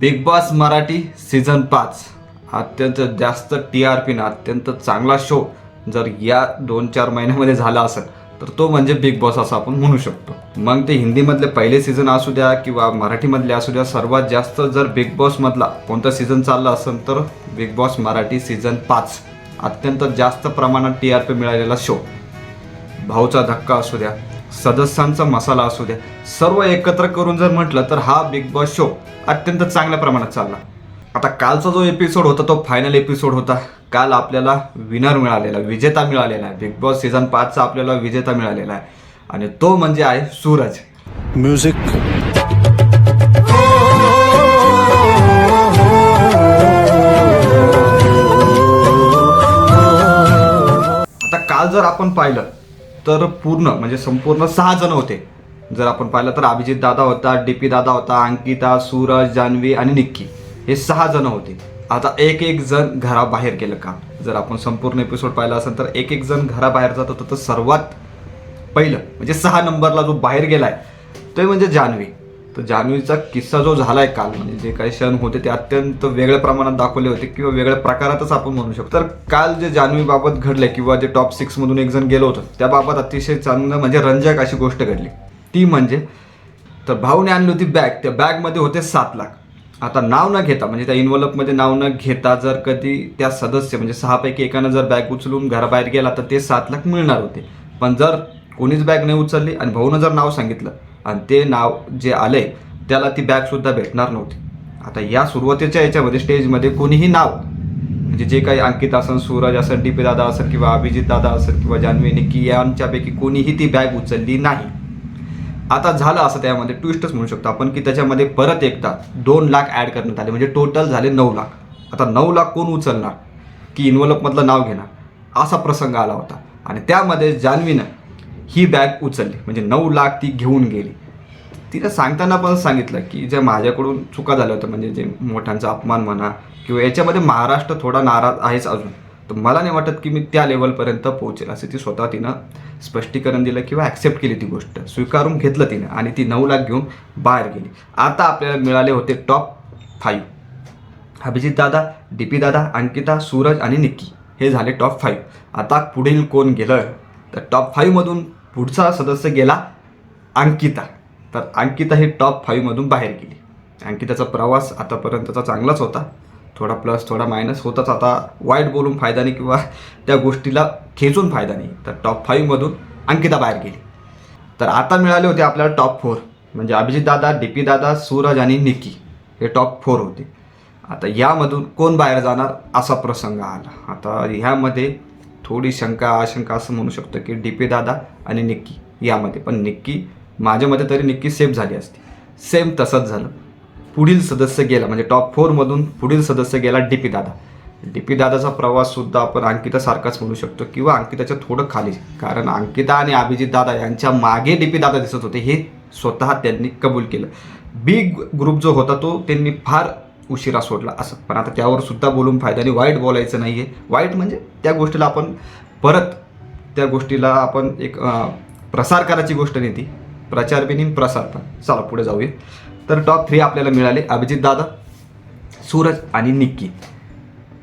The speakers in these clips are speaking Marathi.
बिग बॉस मराठी सीझन पाच. अत्यंत जास्त टी आर पीनं अत्यंत चांगला शो जर या दोन चार महिन्यामध्ये झाला असेल तर तो म्हणजे बिग बॉस असं आपण म्हणू शकतो. मग ते हिंदीमधले पहिले सीझन असू द्या किंवा मराठीमधले असू द्या सर्वात जास्त जर बिग बॉसमधला कोणता सीझन चालला असेल तर बिग बॉस मराठी सीझन पाच. अत्यंत जास्त प्रमाणात टी आर पी मिळालेला शो भाऊचा धक्का असू द्या सदस्यांचा मसाला असू द्या. सर्व एकत्र करून जर म्हटलं तर हा बिग बॉस शो अत्यंत चांगल्या प्रमाणात चालला. आता कालचा जो एपिसोड होता तो फायनल एपिसोड होता. काल आपल्याला विनर मिळालेला विजेता मिळालेला आहे. बिग बॉस सीझन पाचचा आपल्याला विजेता मिळालेला आहे. आणि तो म्हणजे आहे सूरज. म्यूजिक आता काल जर आपण पाहिलं तर पूर्ण म्हणजे संपूर्ण सहा जण होते. जर आपण पाहिलं तर अभिजित दादा होता डी पी दादा होता अंकिता सूरज जान्हवी आणि निक्की. हे सहा जण होते. आता एक एक जण घराबाहेर गेलं का? जर आपण संपूर्ण एपिसोड पाहिला असेल तर एक एक जण घराबाहेर जात होतं तर सर्वात पहिलं म्हणजे सहा नंबरला जो बाहेर गेलाय तो म्हणजे जान्हवी. तर जान्हवीचा किस्सा जो झालाय काल म्हणजे जे काही क्षण होते ते अत्यंत वेगळ्या प्रमाणात दाखवले होते किंवा वेगळ्या प्रकारातच आपण म्हणू शकतो. तर काल जे जान्हवीबाबत घडले किंवा जे टॉप सिक्स मधून एक जण गेलो होतं त्याबाबत अतिशय चांगलं म्हणजे रंजक अशी गोष्ट घडली. ती म्हणजे तर भाऊने आणली होती बॅग त्या बॅगमध्ये होते सात लाख. आता नाव न घेता म्हणजे त्या इन्व्हॉल्वमध्ये नाव न घेता जर कधी त्या सदस्य म्हणजे सहापैकी एकानं जर बॅग उचलून घराबाहेर गेला तर ते सात लाख मिळणार होते. पण जर कोणीच बॅग नाही उचलली आणि भाऊनं जर नाव सांगितलं आणि ते नाव जे आले त्याला ती बॅगसुद्धा भेटणार नव्हती. आता या सुरुवातीच्या याच्यामध्ये स्टेजमध्ये कोणीही नाव म्हणजे जे काही अंकित असन सूरज असेल डी पी दादा असेल किंवा अभिजित दादा असेल किंवा जान्हवी निक्की यांच्यापैकी कोणीही ती बॅग उचलली नाही. आता झालं असं त्यामध्ये ट्विस्टच म्हणू शकतो आपण की त्याच्यामध्ये परत एकदा दोन लाख ॲड करण्यात आले. म्हणजे टोटल झाले नऊ लाख. आता नऊ लाख कोण उचलणार? की इन्व्हलपमधलं नाव घेणार? असा प्रसंग आला होता. आणि त्यामध्ये जान्हवीनं ही बॅग उचलली. म्हणजे नऊ लाख ती घेऊन गेली. तिनं सांगताना पण सांगितलं की जे माझ्याकडून चुका झाल्या होत्या म्हणजे जे मोठ्यांचा अपमान म्हणा किंवा याच्यामध्ये महाराष्ट्र थोडा नाराज आहेच अजून. तर मला नाही वाटत की मी त्या लेवलपर्यंत पोहोचेल असं ती स्वतः तिनं स्पष्टीकरण दिलं किंवा ॲक्सेप्ट केली ती गोष्ट. स्वीकारून घेतलं तिनं आणि ती नऊ लाख घेऊन बाहेर गेली. आता आपल्याला मिळाले होते टॉप फाईव्ह अभिजित दादा डी पी दादा अंकिता सूरज आणि निक्की. हे झाले टॉप फाईव्ह आता पुढील कोण गेलं? तर टॉप फाईव्हमधून पुढचा सदस्य गेला अंकिता. तर अंकिता ही टॉप फाईव्हमधून बाहेर गेली. अंकिताचा प्रवास आतापर्यंतचा चांगलाच होता. थोडा प्लस थोडा मायनस होताच. आता वाईट बोलून फायदा नाही किंवा त्या गोष्टीला खेचून फायदा नाही. तर टॉप फाईव्हमधून अंकिता बाहेर गेली. तर आता मिळाले होते आपल्याला टॉप फोर म्हणजे अभिजित दादा डी पी दादा सूरज आणि निकी हे टॉप फोर होते. आता यामधून कोण बाहेर जाणार असा प्रसंग आला. आता ह्यामध्ये थोडी शंका आशंका असं म्हणू शकतो की डी पी दादा आणि निक्की. यामध्ये पण निक्की माझ्या मते तरी निक्की सेफ झाली असती. सेम तसंच झालं. पुढील सदस्य गेला म्हणजे टॉप फोरमधून पुढील सदस्य गेला डी पी दादा. डी पी दादाचा प्रवाससुद्धा आपण अंकितासारखाच म्हणू शकतो किंवा अंकिताच्या थोडं खाली. कारण अंकिता आणि अभिजित दादा यांच्या मागे डी पी दादा दिसत होते हे स्वतः त्यांनी कबूल केलं. बी ग्रुप जो होता तो त्यांनी फार उशिरा सोडला असं. पण आता त्यावर सुद्धा बोलून फायदा नाही वाईट बोलायचं नाही आहे वाईट म्हणजे त्या गोष्टीला आपण परत त्या गोष्टीला आपण एक प्रसार करायची गोष्ट नाही ती. प्रचार बिनी प्रसार पण. चला पुढे जाऊया. तर टॉप थ्री आपल्याला मिळाले अभिजित दादा सूरज आणि निक्की.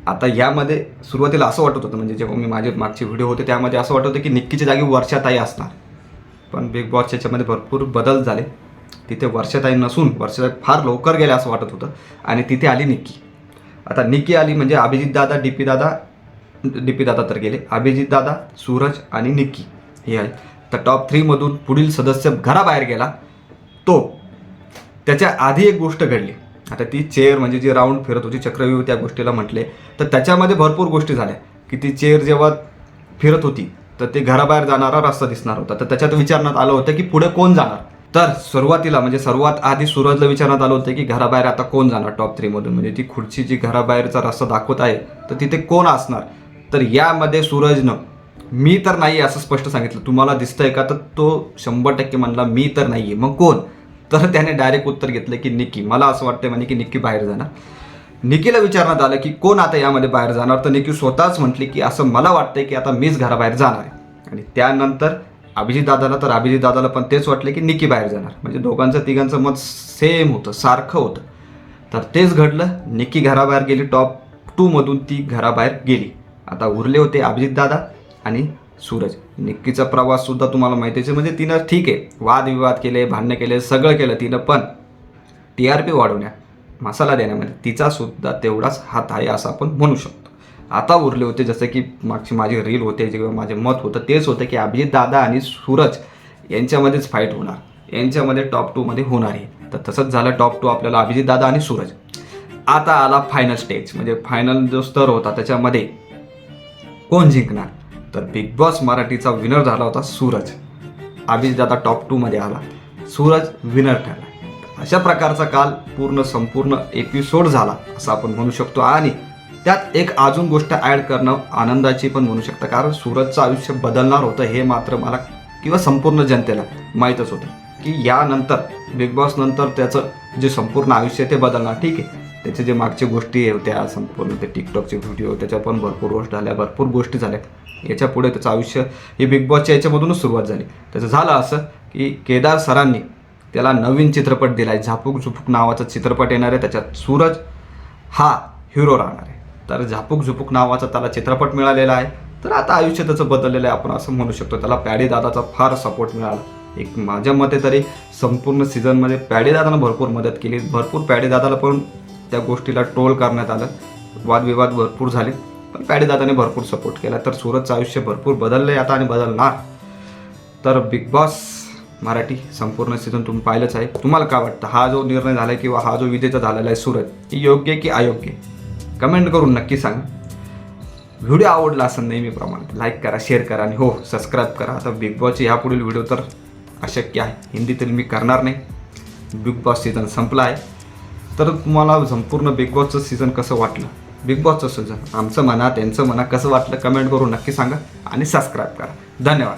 आता यामध्ये सुरुवातीला असं वाटत होतं म्हणजे जेव्हा मी माझे मागचे व्हिडिओ होते त्यामध्ये असं वाटत होतं की निक्कीच्या जागी वर्षाताई असणार. पण बिग बॉसच्या याच्यामध्ये भरपूर बदल झाले. तिथे वर्षताई नसून वर्षताई फार लवकर गेल्या असं वाटत होतं. आणि तिथे आली निक्की. आता निक्की आली म्हणजे अभिजित दादा डी पी दादा डी पी दादा तर गेले. अभिजित दादा सूरज आणि निक्की हे आहे तर टॉप थ्रीमधून पुढील सदस्य घराबाहेर गेला. तो त्याच्या आधी एक गोष्ट घडली. आता ती चेअर म्हणजे जी राऊंड फिरत होती चक्रव्यूह त्या गोष्टीला म्हटले. तर त्याच्यामध्ये भरपूर गोष्टी झाल्या. की ती चेअर जेव्हा फिरत होती तर ते घराबाहेर जाणारा रस्ता दिसणार होता. तर त्याच्यात विचारण्यात आलं होतं की पुढे कोण जाणार? तर सुरुवातीला म्हणजे सर्वात आधी सूरजला विचारण्यात आलं होतं की घराबाहेर आता कोण जाणार टॉप थ्रीमधून म्हणजे ती खुर्ची जी घराबाहेरचा रस्ता दाखवत आहे तर तिथे कोण असणार? तर यामध्ये सूरजनं मी तर नाही असं स्पष्ट सांगितलं. तुम्हाला दिसतंय का? तर तो शंभर टक्के म्हणला मी तर नाही आहे मग कोण? तर त्याने डायरेक्ट उत्तर घेतलं की निक्की मला असं वाटतं म्हणे की निक्की बाहेर जाणार. निकीला विचारण्यात आलं की कोण आता यामध्ये बाहेर जाणार? तर निकी स्वतःच म्हटली की असं मला वाटतंय की आता मीच घराबाहेर जाणार आहे. आणि त्यानंतर अभिजित दादाला तर अभिजित दादाला पण तेच वाटलं की निकी बाहेर जाणार. म्हणजे दोघांचं तिघांचं मत सेम होतं सारखं होतं. तर तेच घडलं. निक्की घराबाहेर गेली टॉप टूमधून ती घराबाहेर गेली. आता उरले होते अभिजित दादा आणि सूरज. निक्कीचा प्रवाससुद्धा तुम्हाला माहिती आहे. म्हणजे तिनं ठीक आहे वादविवाद केले भांडणं केले सगळं केलं तिनं पण टी आर पी वाढवण्या मसाला देण्यामध्ये तिचासुद्धा तेवढाच हात आहे असं आपण म्हणू शकतो. आता उरले होते जसं की मागची माझी रील होते किंवा माझे मत होतं तेच होतं की अभिजित दादा आणि सूरज यांच्यामध्येच फाईट होणार. यांच्यामध्ये टॉप टूमध्ये होणार आहे. तर तसंच झालं टॉप टू आपल्याला अभिजित दादा आणि सूरज. आता आला फायनल स्टेज म्हणजे फायनल जो स्तर होता त्याच्यामध्ये कोण जिंकणार? तर बिग बॉस मराठीचा विनर झाला होता सूरज. अभिजित दादा टॉप टूमध्ये आला. सूरज विनर ठरला. अशा प्रकारचा काल पूर्ण संपूर्ण एपिसोड झाला असं आपण म्हणू शकतो. आणि त्यात एक अजून गोष्ट ॲड करणं आनंदाची पण म्हणू शकतं. कारण सूरजचं आयुष्य बदलणार होतं हे मात्र मला किंवा संपूर्ण जनतेला माहीतच होतं. की यानंतर बिग बॉस नंतर त्याचं जे संपूर्ण आयुष्य ते बदलणार. ठीक आहे. त्याचे जे मागचे गोष्टी होत्या संपूर्ण ते टिकटॉकचे व्हिडिओ त्याच्या पण भरपूर गोष्ट झाल्या भरपूर गोष्टी झाल्या. याच्यापुढे त्याचं आयुष्य हे बिग बॉसच्या याच्यामधूनच सुरुवात झाली. त्याचं झालं असं की केदार सरांनी त्याला नवीन चित्रपट दिला आहे झापूक झुपूक नावाचा चित्रपट येणार आहे. त्याच्यात सूरज हा हिरो राहणार आहे. तर झापूक झुपूक नावाचा त्याला चित्रपट मिळालेला आहे. तर आता आयुष्य त्याचं बदललेलं आहे आपण असं म्हणू शकतो. त्याला पॅडी दादाचा फार सपोर्ट मिळाला. एक माझ्या मते तरी संपूर्ण सीझनमध्ये पॅडी दादानं भरपूर मदत केली. भरपूर पॅडी दादाला पण त्या गोष्टीला ट्रोल करण्यात आलं. वादविवाद भरपूर झाले. पण पॅडी दादाने भरपूर सपोर्ट केला. तर सूरजचं आयुष्य भरपूर बदललं आहे आता आणि बदलणार. तर बिग बॉस मराठी संपूर्ण सीझन तुम्ही पाहिलंच आहे. तुम्हाला काय वाटतं? हा जो निर्णय झाला आहे किंवा हा जो विजेचा झालेला आहे सूरज ही योग्य आहे की अयोग्य? आहे? कमेंट करून नक्की सांग. व्हिडिओ आवडला असं नेहमीप्रमाणे लाईक करा शेअर करा आणि हो सबस्क्राईब करा. आता बिग बॉसचे ह्यापुढील व्हिडिओ तर अशक्य आहे. हिंदीतील मी करणार नाही. बिग बॉस सीझन संपला आहे. तर तुम्हाला संपूर्ण बिग बॉसचं सीझन कसं वाटलं? बिग बॉसचं सीझन आमचं म्हणा त्यांचं म्हणा कसं वाटलं? कमेंट करून नक्की सांगा आणि सबस्क्राईब करा. धन्यवाद.